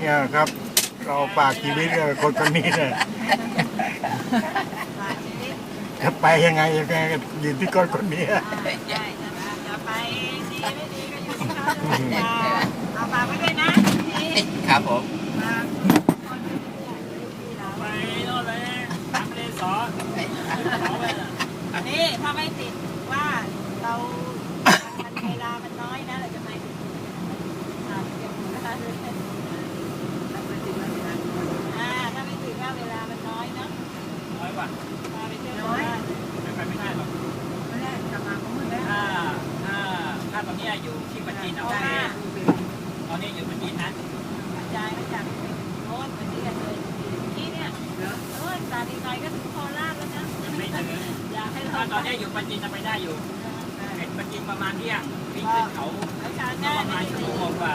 เนี่ยครับ เราฝากชีวิตกับคนคนนี้เนี่ยฝากชีวิตจะไปยังไงยังไงก็อยู่ที่คนคนนี้อ่าใช่จะมาจะไปดีไม่ดีก็อยู่ที่เขาอย่าเอาฝากไว้ด้วยนะนี่ครับผมฝากคนที่เราไปโน่นเลยทำเลสอขอไปน่ะนี่ถ้าไม่ติดว่าเรามันเวลามันน้อยนะเราจะไปอ่าเก็บหัวนะคะอ่าถ้าไม่ติดว่าเวลามันน้อยเนาะ น้อยไปเที่ยวบ้ไม่ไปไม่ได้หรอกไม่ได้กลับมาก็มืดแล้วถ้าถ้าถ้าตอนนี้อยู่ที่ปัจจีนโอเคตอนนี้อยู่ปัจจีนนะกระจายมาจากโน้นไปที่กันเลยที่เนี่ยโอ้ยตาดีหน่อยก็ถึงโคราชแล้วนะไม่ถึงอยากให้ถ้าเราตอนนี้อยู่ปัจจีนจะไปได้อยู่เห็นปัจจีนประมาณเที่ยงวิ่งขึ้นเขาประมาณชั่วโมงกว่า